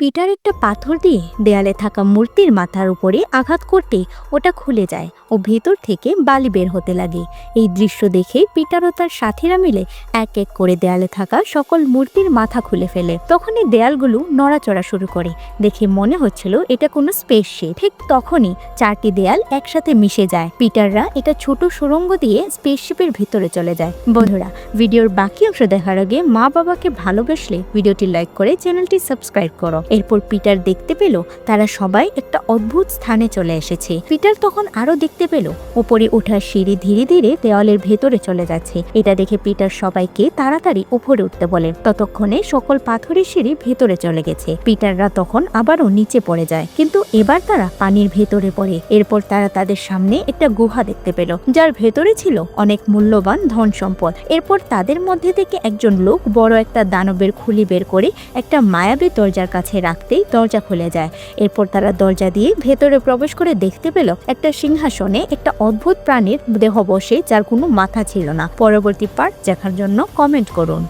Peter একটা পাথর দিয়ে দেয়ালে থাকা মূর্তির মাথার উপরে আঘাত করতে ওটা খুলে যায় ও ভেতর থেকে বালি বের হতে লাগে। এই দৃশ্য দেখে পিটার ও তার সাথীরা মিলে এক এক করে দেয়ালে থাকা সকল মূর্তির মাথা খুলে ফেলে। তখনই দেয়ালগুলো নড়াচড়া শুরু করে। দেখে মনে হচ্ছিল এটা কোনো স্পেসশিপ। ঠিক তখনই চারটি দেয়াল একসাথে মিশে যায়। পিটাররা এটা ছোট সুড়ঙ্গ দিয়ে স্পেসশিপের ভিতরে চলে যায়। বন্ধুরা, ভিডিওর বাকি অংশ দেখার আগে মা বাবাকে ভালোবাসলে ভিডিওটি লাইক করে চ্যানেলটি সাবস্ক্রাইব করো। এরপর পিটার দেখতে পেল তারা সবাই একটা অদ্ভুত স্থানে চলে এসেছে। পিটার তখন আরও দেখতে পেল, উপরে ওঠার সিঁড়ি ধীরে ধীরে দেওয়ালের ভেতরে চলে যাচ্ছে। এটা দেখে পিটার সবাইকে তাড়াতাড়ি উপরে উঠতে বলে। ততক্ষণে সকল পাথরের সিঁড়ি ভেতরে চলে গেছে। পিটাররা তখন আবারও নিচে পড়ে যায়। কিন্তু এবার তারা পানির ভেতরে পড়ে। এরপর তারা তাদের সামনে একটা গুহা দেখতে পেল, যার ভেতরে ছিল অনেক মূল্যবান ধন সম্পদ। এরপর তাদের মধ্যে থেকে একজন লোক বড় একটা দানবের খুলি বের করে একটা মায়াবী দরজার কাছে রাখতেই দরজা খুলে যায়। এরপর তারা দরজা দিয়ে ভেতরে প্রবেশ করে দেখতে পেল একটা সিংহাসনে একটা অদ্ভুত প্রাণীর দেহ বসে যার কোনো মাথা ছিল না। পরবর্তী পার্ট দেখার জন্য কমেন্ট করুন।